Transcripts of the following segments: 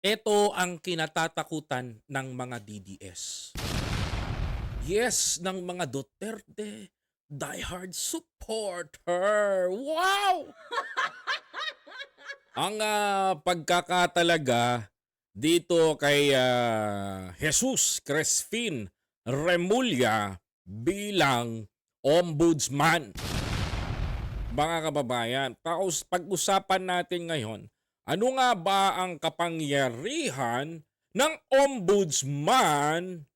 Ito ang kinatatakutan ng mga DDS. Yes, ng mga Duterte diehard supporter. Wow! ang ah, pagkakatalaga dito kay ah, Jesus Crespin Remulla bilang ombudsman. Mga kababayan, pag-usapan natin ngayon, ano nga ba ang kapangyarihan ng ombudsman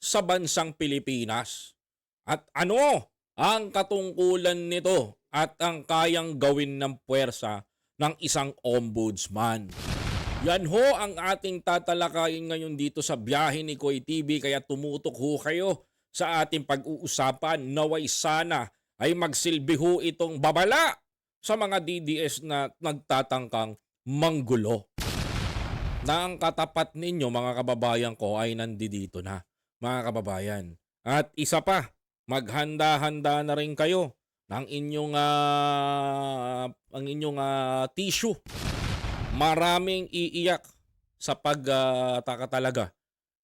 sa bansang Pilipinas? At ano ang katungkulan nito at ang kayang gawin ng puwersa ng isang ombudsman? Yan ho ang ating tatalakayin ngayon dito sa biyahe ni Koy TV kaya tumutok ho kayo sa ating pag-uusapan naway sana ay magsilbi ho itong babala sa mga DDS na nagtatangkang manggulo. Na ang katapat ninyo mga kababayan ko ay nandito na mga kababayan. At isa pa, maghanda-handa na rin kayo ng inyong ah, ang inyong ah, tissue. Maraming iiyak sa pagtaka talaga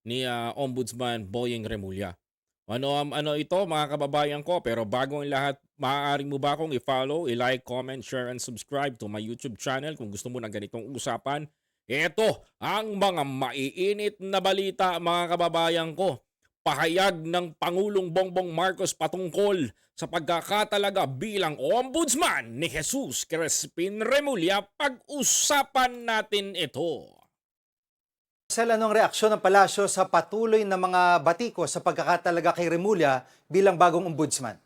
ni ah, Ombudsman Boyeng Remulla. Ano am ano ito mga kababayan ko pero bago ang lahat maaari mo ba akong i-follow, i-like, comment, share and subscribe to my YouTube channel kung gusto mo ng ganitong usapan. Ito ang mga maiinit na balita mga kababayan ko. Pahayag ng Pangulong Bongbong Marcos patungkol sa pagkakatalaga bilang ombudsman ni Jesus Crespin Remulla. Pag-usapan natin ito. Sel, anong reaksyon ng palasyo sa patuloy na mga batiko sa pagkakatalaga kay Remulla bilang bagong ombudsman?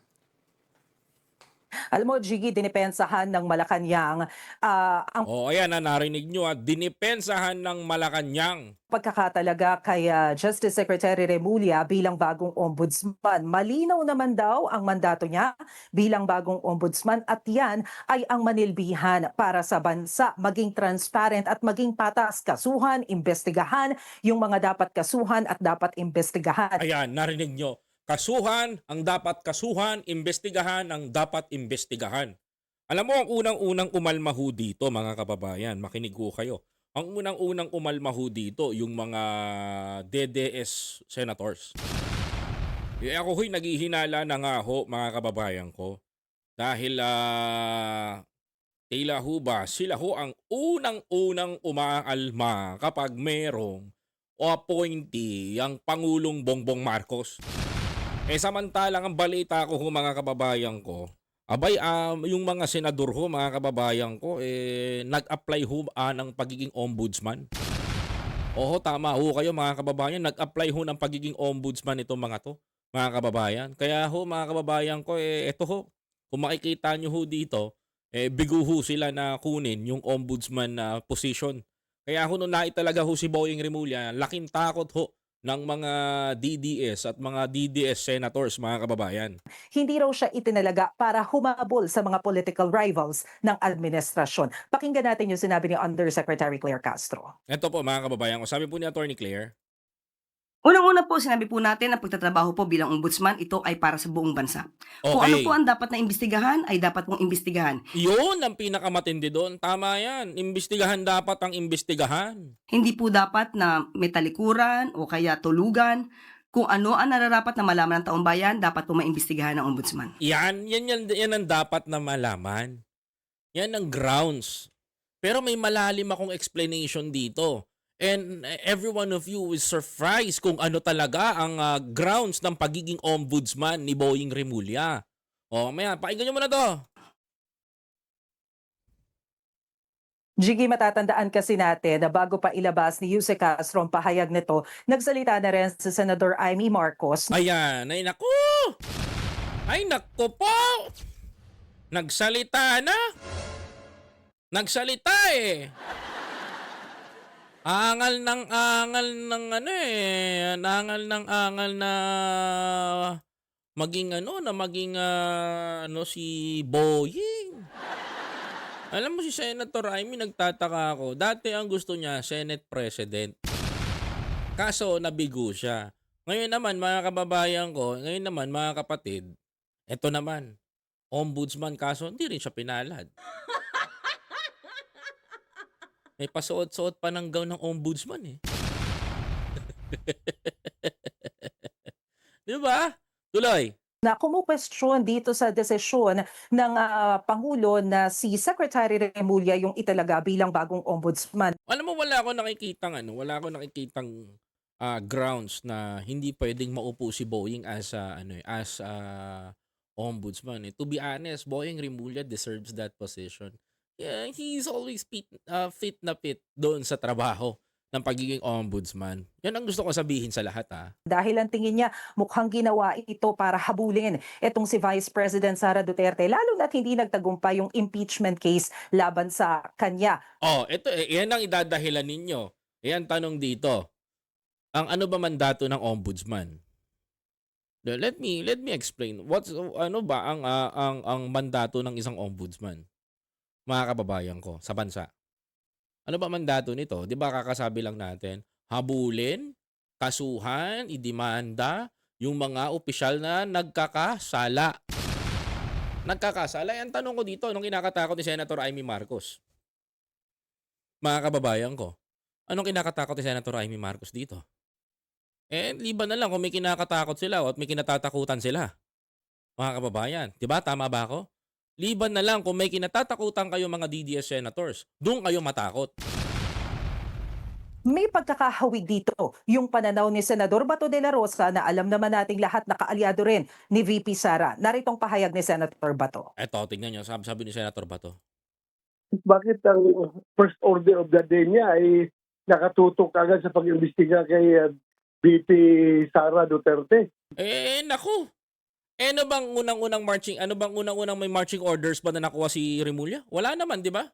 Alam mo, Jiggy, dinipensahan ng Malacanang ah, ang O ayan na narinig nyo at dinipensahan ng Malacanang pagkakatalaga kay ah, Justice Secretary Remulla bilang bagong ombudsman. Malinaw naman daw ang mandato niya bilang bagong ombudsman at yan ay ang manilbihan para sa bansa maging transparent at maging patas kasuhan, investigahan yung mga dapat kasuhan at dapat investigahan. Ayan, narinig nyo. Kasuhan ang dapat kasuhan, investigahan ang dapat investigahan. Alam mo, ang unang-unang umalma ho dito, mga kababayan, makinig ho kayo. Ang unang-unang umalma ho dito, yung mga DDS senators. Eh, ako ho'y naghihinala na nga ho, mga kababayan ko. Dahil, ah, tila ho ba, sila ho ang unang-unang umaalma kapag merong o appointee ang Pangulong Bongbong Marcos. Eh samantalang ang balita ko ho mga kababayan ko, abay um, yung mga senador ho mga kababayan ko, eh, nag-apply ho ah, ng pagiging ombudsman. Oo, tama ho kayo mga kababayan, nag-apply ho ng pagiging ombudsman itong mga to, mga kababayan. Kaya ho mga kababayan ko, eh, eto ho, kung makikita nyo ho dito, eh, bigo ho sila na kunin yung ombudsman na position. Kaya ho nung naitalaga ho si Boying Remulla, laking takot ho ng mga DDS at mga DDS senators, mga kababayan. Hindi raw siya itinalaga para humabol sa mga political rivals ng administrasyon. Pakinggan natin yung sinabi ni Undersecretary Claire Castro. Ito po mga kababayan ko, sabi po ni Attorney Claire, Unang-una po, sinabi po natin na pagtatrabaho po bilang ombudsman, ito ay para sa buong bansa. Kung ano okay, po ang dapat na imbestigahan, ay dapat pong imbestigahan. yun ang pinakamatindi doon. Tama yan. Imbestigahan dapat ang imbestigahan. Hindi po dapat na may talikuran o kaya tulugan. Kung ano ang nararapat na malaman ng taong bayan, dapat po maimbestigahan ng ombudsman. Yan, yan, yan, yan ang dapat na malaman. Yan ang grounds. Pero may malalim akong explanation dito. And every one of you is surprised kung ano talaga ang uh, grounds ng pagiging ombudsman ni Boying Remulla. O, maya, pakinggan nyo muna to. Jiggy, matatandaan kasi natin na bago pa ilabas ni Jose Castro ang pahayag nito, nagsalita na rin si Senador Amy Marcos Ayan, ay naku! Ay naku po! Nagsalita na! Nagsalita eh! Angal ng angal ng ano eh, angal ng angal na maging ano, na maging ah, ano si Boying. Alam mo si Senator Amy, nagtataka ako. Dati ang gusto niya, Senate President. Kaso nabigo siya. Ngayon naman mga kababayan ko, ngayon naman mga kapatid, eto naman, ombudsman kaso hindi rin siya pinalad. May pasuot-suot pa ng gown ng ombudsman eh. 'Di ba? Tuloy. na kumukwestiyon dito sa desisyon ng ah, Pangulo na si Secretary Remulla yung italaga bilang bagong ombudsman. Alam mo wala ako nakikitang ano, wala ako nakikitang ah, grounds na hindi pwedeng maupo si Boeing as a, ano eh, as a ombudsman. Eh. To be honest, Boeing Remulla deserves that position. Yeah, he's always fit, ah, fit na fit doon sa trabaho ng pagiging ombudsman. Yan ang gusto ko sabihin sa lahat ah. Dahil ang tingin niya mukhang ginawa ito para habulin itong si Vice President Sara Duterte lalo na't hindi nagtagumpay yung impeachment case laban sa kanya. Oh, ito eh, yan ang idadahilan ninyo. Yan tanong dito. Ang ano ba mandato ng ombudsman? Let me let me explain. What's ano ba ang ah, ang ang mandato ng isang ombudsman? Mga kababayan ko sa bansa. Ano ba mandato nito? 'Di ba kakasabi lang natin, habulin, kasuhan, idemanda yung mga opisyal na nagkakasala. Nagkakasala. Ang tanong ko dito, anong kinakatakot ni Senator Amy Marcos? mga kababayan ko, anong kinakatakot ni Senator Amy Marcos dito? Eh, liban na lang kung may kinakatakot sila o at may kinatatakutan sila. Mga kababayan, di ba? Tama ba ako? Liban na lang kung may kinatatakutan kayo mga DDS senators. Doon kayo matakot. May pagkakahawig dito yung pananaw ni Senador Bato de la Rosa na alam naman nating lahat na kaalyado rin ni VP Sara. Naritong pahayag ni Senator Bato. Eto, tingnan nyo. Sabi, sabi ni Senator Bato. bakit ang first order of the day niya ay nakatutok agad sa pag-imbestiga kay uh, BP Sara Duterte. Eh, naku. Eh, ano bang unang-unang marching, ano bang unang-unang may marching orders ba na nakuha si Remulla? Wala naman, di ba?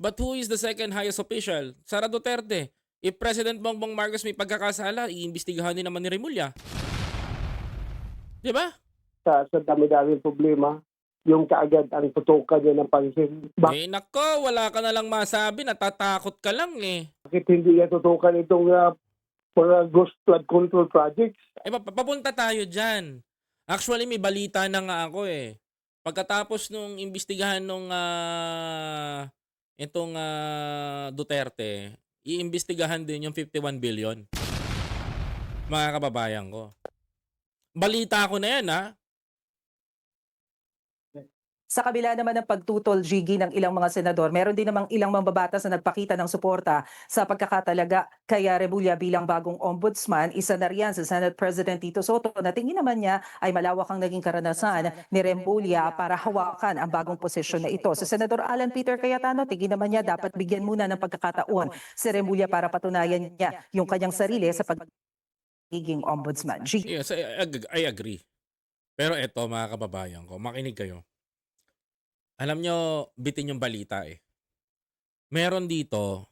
But who is the second highest official? Sara Duterte. If President Bongbong Marcos may pagkakasala, iimbestigahan din naman ni Remulla. Di ba? Sa, sa dami-daming problema, yung kaagad ang tutukan niya ng pansin. Eh, nako, wala ka na lang masabi, natatakot ka lang eh. Bakit hindi niya tutukan itong uh, mga ghost flood control projects? Eh, pap- papunta tayo dyan. Actually, may balita na nga ako eh. Pagkatapos nung imbestigahan nung ah, itong ah, Duterte, iimbestigahan din yung 51 billion. Mga kababayan ko. Balita ko na yan ha. Sa kabila naman ng pagtutol, Gigi, ng ilang mga senador, meron din namang ilang mambabatas na nagpakita ng suporta sa pagkakatalaga kay Rebulla bilang bagong ombudsman. Isa na riyan sa Senate President Tito Soto na tingin naman niya ay malawak ang naging karanasan ni Remulla para hawakan ang bagong posisyon na ito. Sa Senador Alan Peter Cayetano, tingin naman niya dapat bigyan muna ng pagkakataon si Remulla para patunayan niya yung kanyang sarili sa pagiging ombudsman. Gigi. Yes, I agree. Pero eto mga kababayan ko, makinig kayo. Alam nyo, bitin yung balita eh. Meron dito,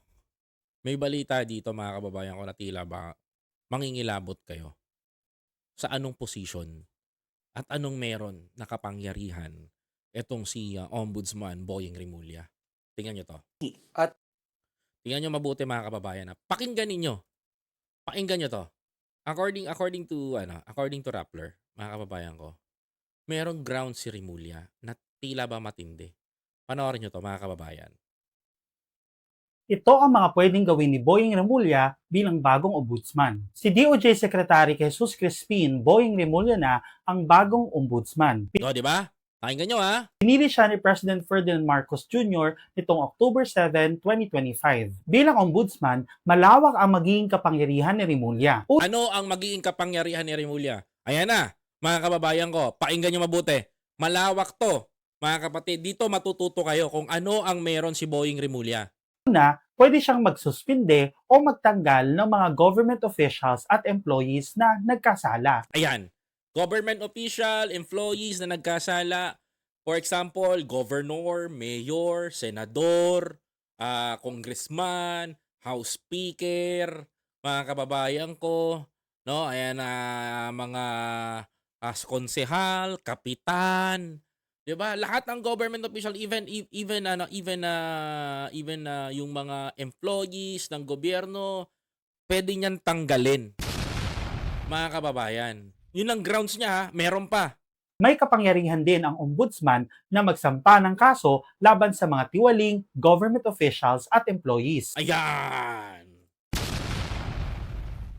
may balita dito mga kababayan ko na tila ba mangingilabot kayo sa anong posisyon at anong meron na kapangyarihan etong si uh, Ombudsman Boying Remulla. Tingnan nyo to. At- Tingnan nyo mabuti mga kababayan. Ha? Pakinggan ninyo. Pakinggan nyo to. According according to ano, according to Rappler, mga kababayan ko, merong ground si Remulla na tila ba matindi. Panoorin nyo to mga kababayan. Ito ang mga pwedeng gawin ni Boying Remulla bilang bagong ombudsman. Si DOJ Secretary Jesus Crispin Boying Remulla na ang bagong ombudsman. O, di ba? Pakinggan nyo ha. Pinili siya ni President Ferdinand Marcos Jr. nitong October 7, 2025. Bilang ombudsman, malawak ang magiging kapangyarihan ni Remulla. Ano ang magiging kapangyarihan ni Remulla? Ayan na, mga kababayan ko. Pakinggan nyo mabuti. Malawak to. Mga kapatid, dito matututo kayo kung ano ang meron si Boying Remulla. Una, pwede siyang magsuspinde o magtanggal ng mga government officials at employees na nagkasala. Ayan. Government official, employees na nagkasala. For example, governor, mayor, senador, ah, congressman, house speaker, mga kababayan ko, no? Ayan na mga as konsehal, kapitan, 'di ba? Lahat ng government official even e- even ano even na even na yung mga employees ng gobyerno pwede niyan tanggalin. Mga kababayan, yun ang grounds niya ha. Meron pa. May kapangyarihan din ang ombudsman na magsampa ng kaso laban sa mga tiwaling government officials at employees. Ayan.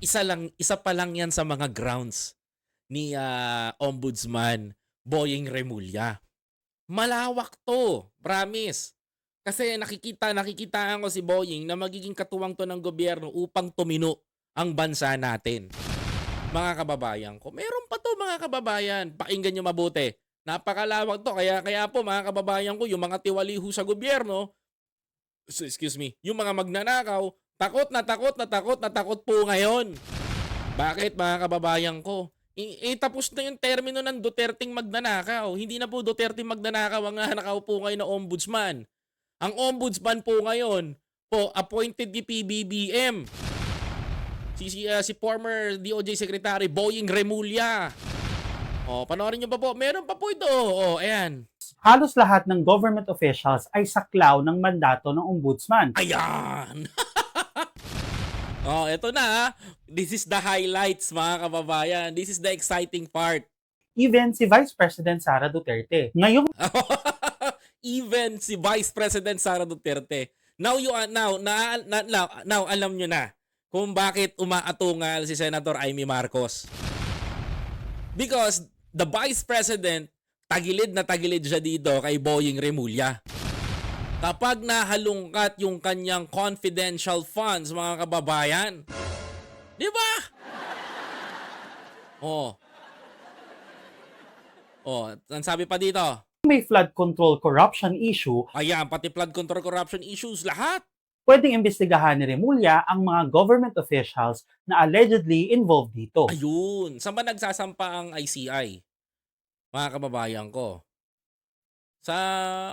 Isa lang, isa pa lang 'yan sa mga grounds ni ah, Ombudsman Boying Remulla. Malawak 'to, promise. Kasi nakikita, nakikita ko si Boying na magiging katuwang to ng gobyerno upang tumino ang bansa natin. Mga kababayan ko, meron pa to mga kababayan. Pakinggan nyo mabuti. Napakalawak to. Kaya, kaya po mga kababayan ko, yung mga tiwaliho sa gobyerno, excuse me, yung mga magnanakaw, takot na takot na takot na takot po ngayon. Bakit mga kababayan ko? Eh, tapos na yung termino ng Duterteng magnanakaw. Hindi na po Duterte magnanakaw ang nanakaw po ngayon na ombudsman. Ang ombudsman po ngayon, po, appointed ni PBBM. Si, si, ah, si former DOJ Secretary Boying Remulla. O, panoorin nyo pa po. Meron pa po ito. O, ayan. Halos lahat ng government officials ay saklaw ng mandato ng ombudsman. Ayan! oh, eto na. ha. This is the highlights, mga kababayan. This is the exciting part. Even si Vice President Sara Duterte. Ngayong Even si Vice President Sara Duterte. Now you are now na, na, now, now alam nyo na kung bakit umaatungal si Senator Amy Marcos. Because the Vice President tagilid na tagilid siya dito kay Boying Remulla. Kapag nahalungkat yung kanyang confidential funds, mga kababayan. Di ba? Oh. Oh, ang sabi pa dito, may flood control corruption issue, Ayan, pati flood control corruption issues, lahat. pwedeng imbestigahan ni Remulla ang mga government officials na allegedly involved dito. Ayun. Saan ba nagsasampa ang ICI? Mga kababayan ko. Sa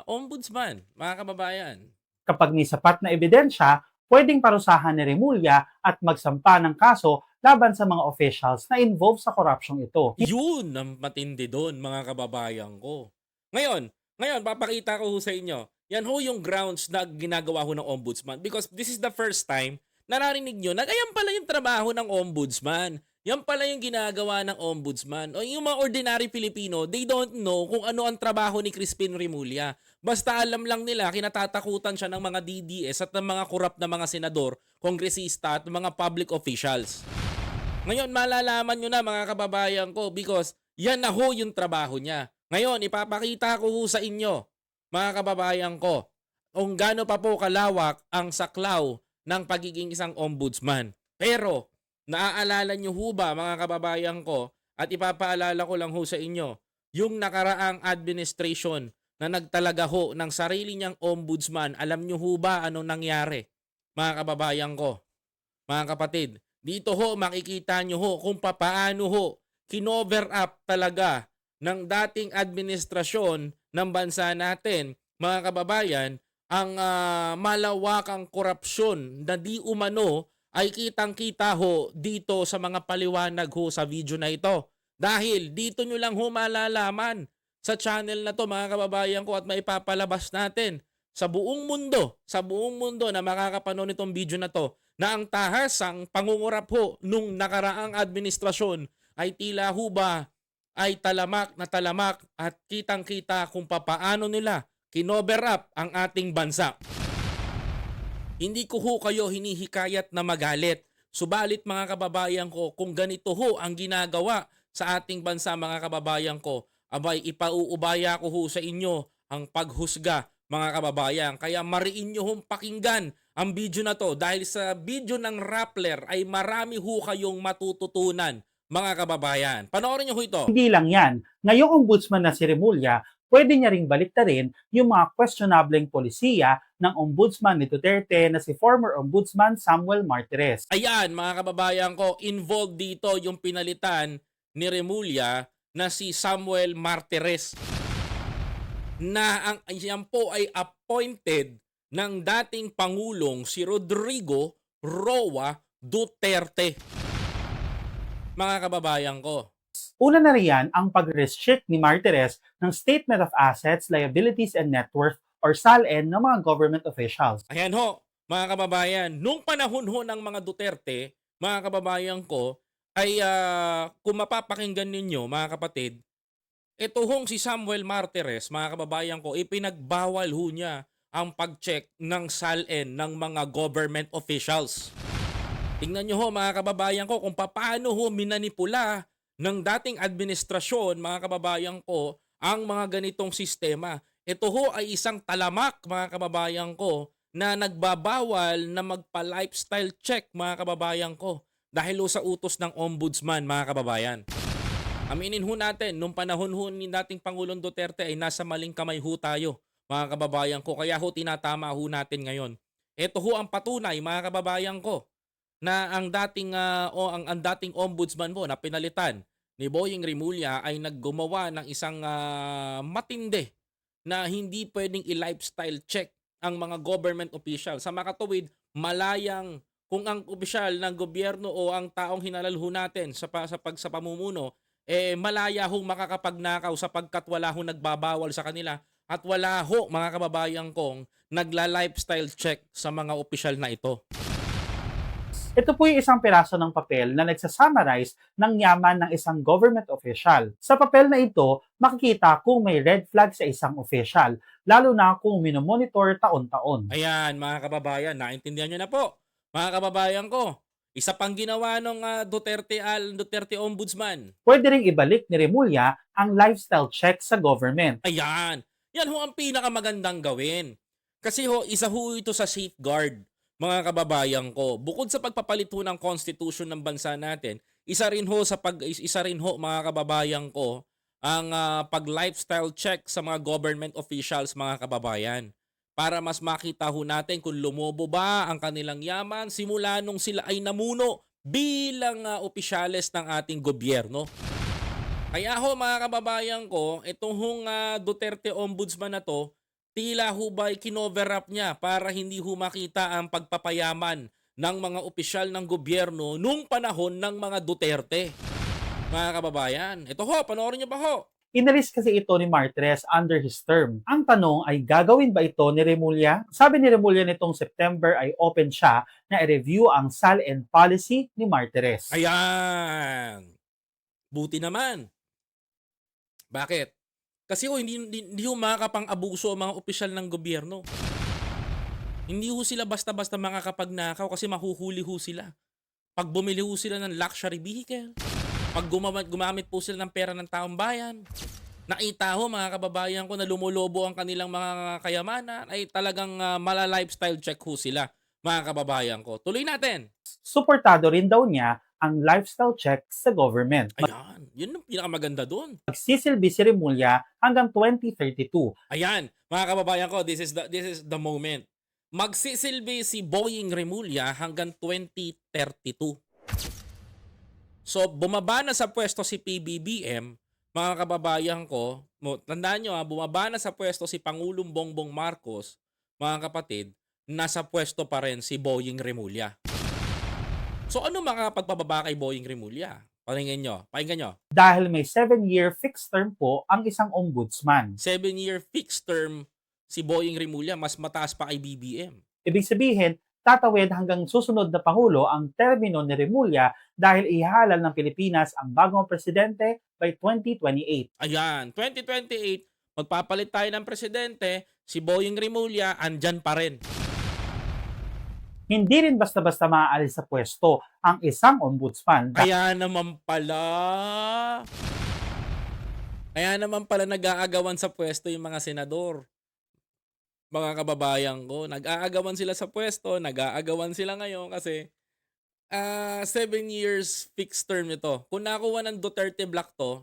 ombudsman, mga kababayan. Kapag may sapat na ebidensya, pwedeng parusahan ni Remulla at magsampa ng kaso laban sa mga officials na involved sa korupsyong ito. Yun ang matindi doon, mga kababayan ko. Ngayon, ngayon, papakita ko sa inyo. Yan ho yung grounds na ginagawa ho ng ombudsman because this is the first time nararinig nyo na ayan pala yung trabaho ng ombudsman. Yan pala yung ginagawa ng ombudsman. O yung mga ordinary Pilipino, they don't know kung ano ang trabaho ni Crispin Remulla. Basta alam lang nila, kinatatakutan siya ng mga DDS at ng mga korap na mga senador, kongresista at mga public officials. Ngayon, malalaman nyo na mga kababayan ko because yan na ho yung trabaho niya. Ngayon, ipapakita ko ho sa inyo, mga kababayan ko, kung gaano pa po kalawak ang saklaw ng pagiging isang ombudsman. Pero, naaalala nyo ho ba, mga kababayan ko, at ipapaalala ko lang ho sa inyo, yung nakaraang administration na nagtalaga ho ng sarili niyang ombudsman, alam nyo ho ba anong nangyari? Mga kababayan ko, mga kapatid, dito ho makikita nyo ho kung papaano ho kinover up talaga ng dating administrasyon ng bansa natin, mga kababayan, ang ah, malawakang korupsyon na di umano ay kitang-kita ho dito sa mga paliwanag ho sa video na ito. Dahil dito nyo lang ho malalaman sa channel na to mga kababayan ko at maipapalabas natin sa buong mundo, sa buong mundo na makakapanood nitong video na to na ang tahasang pangungurap ho nung nakaraang administrasyon ay tila ho ba ay talamak na talamak at kitang-kita kung papaano nila kinover up ang ating bansa. Hindi ko ho kayo hinihikayat na magalit. Subalit mga kababayan ko, kung ganito ho ang ginagawa sa ating bansa mga kababayan ko, abay ipauubaya ko ho sa inyo ang paghusga mga kababayan. Kaya mariin nyo hong pakinggan ang video na to dahil sa video ng Rappler ay marami ho kayong matututunan mga kababayan. Panoorin nyo ho ito. Hindi lang yan, ngayong ombudsman na si Remulla, pwede niya ring baliktarin yung mga questionableng polisiya ng ombudsman ni Duterte na si former ombudsman Samuel Martires. Ayan, mga kababayan ko, involved dito yung pinalitan ni Remulla na si Samuel Martires na ang yan po ay appointed ng dating Pangulong si Rodrigo Roa Duterte. Mga kababayan ko, Una na riyan ang pag-restrict ni Martires ng Statement of Assets, Liabilities, and Net Worth or SALN ng mga government officials. Ayan ho, mga kababayan, nung panahon ho ng mga Duterte, mga kababayan ko, ay ah, kung mapapakinggan ninyo, mga kapatid, ito hong si Samuel Martires, mga kababayan ko, ipinagbawal ho niya ang pag-check ng SALN ng mga government officials. Tingnan nyo ho mga kababayan ko kung paano ho minanipula ng dating administrasyon mga kababayan ko ang mga ganitong sistema. Ito ho ay isang talamak mga kababayan ko na nagbabawal na magpa-lifestyle check mga kababayan ko dahil ho sa utos ng ombudsman mga kababayan. Aminin ho natin, nung panahon ho ni dating Pangulong Duterte ay nasa maling kamay ho tayo mga kababayan ko. Kaya ho tinatama ho natin ngayon. Ito ho ang patunay mga kababayan ko na ang dating ah, o ang, ang dating ombudsman po na pinalitan ni Boying Rimulya ay naggumawa ng isang ah, matindi na hindi pwedeng i-lifestyle check ang mga government official. Sa makatuwid, malayang kung ang opisyal ng gobyerno o ang taong hinalal ho natin sa, pa, sa, pag, sa pamumuno, eh malaya hong makakapagnakaw sapagkat wala hong nagbabawal sa kanila at wala ho mga kababayan kong nagla-lifestyle check sa mga opisyal na ito. Ito po yung isang piraso ng papel na nagsasummarize ng yaman ng isang government official. Sa papel na ito, makikita kung may red flag sa isang official, lalo na kung minomonitor taon-taon. Ayan, mga kababayan, naintindihan nyo na po. Mga kababayan ko, isa pang ginawa ng Duterte Al Duterte Ombudsman. Pwede ring ibalik ni Remulla ang lifestyle check sa government. Ayan. Yan ho ang pinakamagandang gawin. Kasi ho, isa ho ito sa safeguard, mga kababayan ko. Bukod sa pagpapalit ho ng constitution ng bansa natin, isa rin ho sa pag isa rin ho mga kababayan ko ang ah, pag-lifestyle check sa mga government officials mga kababayan para mas makita ho natin kung lumobo ba ang kanilang yaman simula nung sila ay namuno bilang ah, opisyales ng ating gobyerno. Kaya ho mga kababayan ko, itong hong ah, Duterte Ombudsman na to, tila ho ba'y kinover up niya para hindi ho makita ang pagpapayaman ng mga opisyal ng gobyerno nung panahon ng mga Duterte. Mga kababayan, ito ho, panoorin niyo ba ho? Inalis kasi ito ni Martres under his term. Ang tanong ay gagawin ba ito ni Remulla? Sabi ni Remulla nitong September ay open siya na i-review ang SAL and policy ni Martres. Ayan. Buti naman. Bakit? Kasi ho, hindi, hindi, hindi ho makakapang-abuso ang mga opisyal ng gobyerno. Hindi ho sila basta-basta makakapagnakaw kasi mahuhuli ho sila. Pag bumili ho sila ng luxury vehicle, pag gumamit, gumamit po sila ng pera ng taong bayan, nakita ho mga kababayan ko na lumulobo ang kanilang mga kayamanan, ay talagang uh, mala-lifestyle check ho sila mga kababayan ko. Tuloy natin. Suportado rin daw niya ang lifestyle check sa government. Ayan, yun ang pinakamaganda doon. Magsisilbi si Remulla hanggang 2032. Ayan, mga kababayan ko, this is the this is the moment. Magsisilbi si Boying Remulla hanggang 2032. So, bumaba na sa pwesto si PBBM, mga kababayan ko, tandaan nyo ha, bumaba na sa pwesto si Pangulong Bongbong Marcos, mga kapatid, nasa pwesto pa rin si Boying Remulla. So, ano mga pagpababa kay Boying Remulla? Pakinggan nyo, pakinggan nyo. Dahil may 7-year fixed term po ang isang ombudsman. Seven-year fixed term si Boying Remulla, mas mataas pa kay BBM. Ibig sabihin, tatawid hanggang susunod na Pangulo ang termino ni Remulla dahil ihalal ng Pilipinas ang bagong presidente by 2028. Ayan, 2028, magpapalit tayo ng presidente, si Boying Remulla andyan pa rin. Hindi rin basta-basta maaalis sa pwesto ang isang ombudsman Kaya naman pala, kaya naman pala nag-aagawan sa pwesto yung mga senador. Mga kababayan ko, nag-aagawan sila sa pwesto, nag-aagawan sila ngayon kasi ah seven years fixed term ito. Kung nakuha ng Duterte Black to,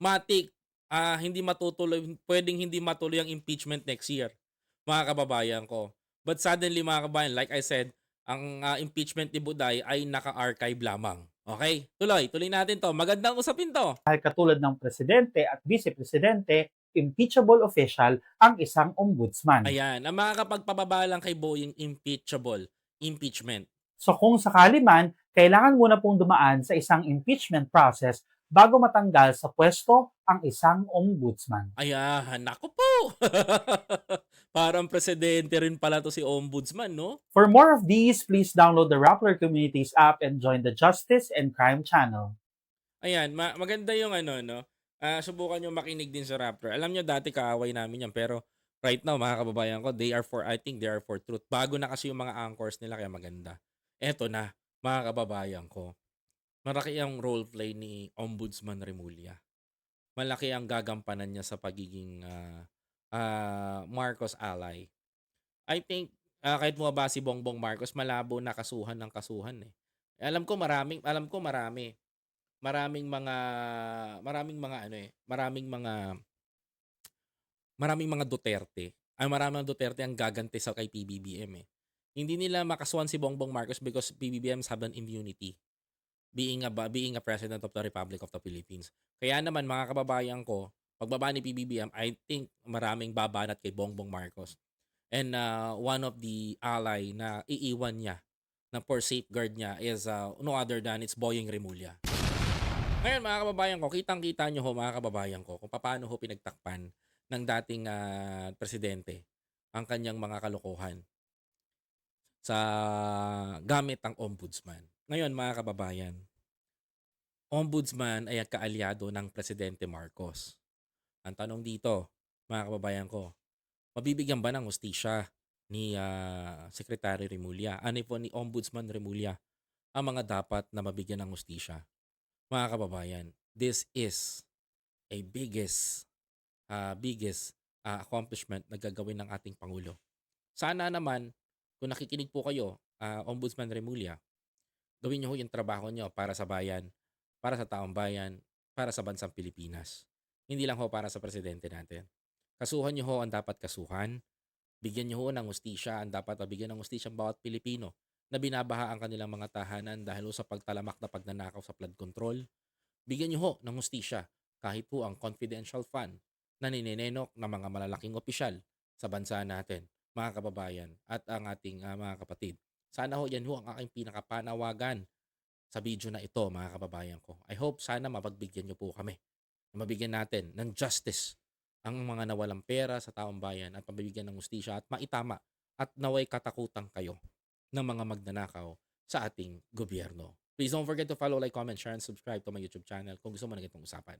matik, ah hindi matutuloy, pwedeng hindi matuloy ang impeachment next year. Mga kababayan ko. But suddenly mga kababayan, like I said, ang ah, impeachment ni Buday ay naka-archive lamang. Okay? Tuloy, tuloy natin to. Magandang usapin to. dahil katulad ng presidente at vice-presidente, impeachable official ang isang ombudsman. Ayan, ang makakapagpababa lang kay Boying impeachable. Impeachment. So kung sakali man, kailangan muna pong dumaan sa isang impeachment process bago matanggal sa pwesto ang isang ombudsman. Ayan, naku po. Parang presidente rin pala to si Ombudsman, no? For more of these, please download the Rappler Communities app and join the Justice and Crime channel. Ayan, ma- maganda yung ano, no? Ah, subukan nyo makinig din sa Raptor. Alam nyo, dati kaaway namin yan. Pero right now, mga kababayan ko, they are for, I think they are for truth. Bago na kasi yung mga anchors nila, kaya maganda. Eto na, mga kababayan ko. Malaki ang role play ni Ombudsman Remulla. Malaki ang gagampanan niya sa pagiging ah, ah, Marcos ally. I think, ah, kahit mo ba si Bongbong Marcos, malabo na kasuhan ng kasuhan eh. Alam ko maraming, alam ko marami maraming mga maraming mga ano eh, maraming mga maraming mga Duterte. Ay maraming mga Duterte ang gaganti sa kay PBBM eh. Hindi nila makasuhan si Bongbong Marcos because PBBM have an immunity being a being a president of the Republic of the Philippines. Kaya naman mga kababayan ko, pagbaba ni PBBM, I think maraming babanat kay Bongbong Marcos. And uh, one of the ally na iiwan niya na for safeguard niya is uh, no other than it's Boying Remulla. Ngayon mga kababayan ko, kitang-kita nyo ho mga kababayan ko kung paano ho pinagtakpan ng dating ah, presidente ang kanyang mga kalokohan sa gamit ang ombudsman. Ngayon mga kababayan, ombudsman ay kaalyado ng presidente Marcos. Ang tanong dito, mga kababayan ko, mabibigyan ba ng hustisya ni ah, Secretary Remulla, ano po ni Ombudsman Remulla, ang mga dapat na mabigyan ng hustisya? mga kababayan, this is a biggest uh, biggest uh, accomplishment na gagawin ng ating Pangulo. Sana naman, kung nakikinig po kayo, uh, Ombudsman Remulla, gawin niyo yung trabaho niyo para sa bayan, para sa taong bayan, para sa bansang Pilipinas. Hindi lang ho para sa presidente natin. Kasuhan niyo ho ang dapat kasuhan. Bigyan niyo ho ng hustisya ang dapat mabigyan ng hustisya ang bawat Pilipino na binabaha ang kanilang mga tahanan dahil ho sa pagtalamak na pagnanakaw sa flood control. Bigyan niyo ho ng hustisya kahit po ang confidential fund na nininenok ng mga malalaking opisyal sa bansa natin, mga kababayan at ang ating ah, mga kapatid. Sana ho yan ho ang aking pinakapanawagan sa video na ito, mga kababayan ko. I hope sana mapagbigyan niyo po kami. Mabigyan natin ng justice ang mga nawalang pera sa taong bayan at mabibigyan ng hustisya at maitama at naway katakutan kayo ng mga magnanakaw sa ating gobyerno. Please don't forget to follow, like, comment, share, and subscribe to my YouTube channel kung gusto mo na itong usapan.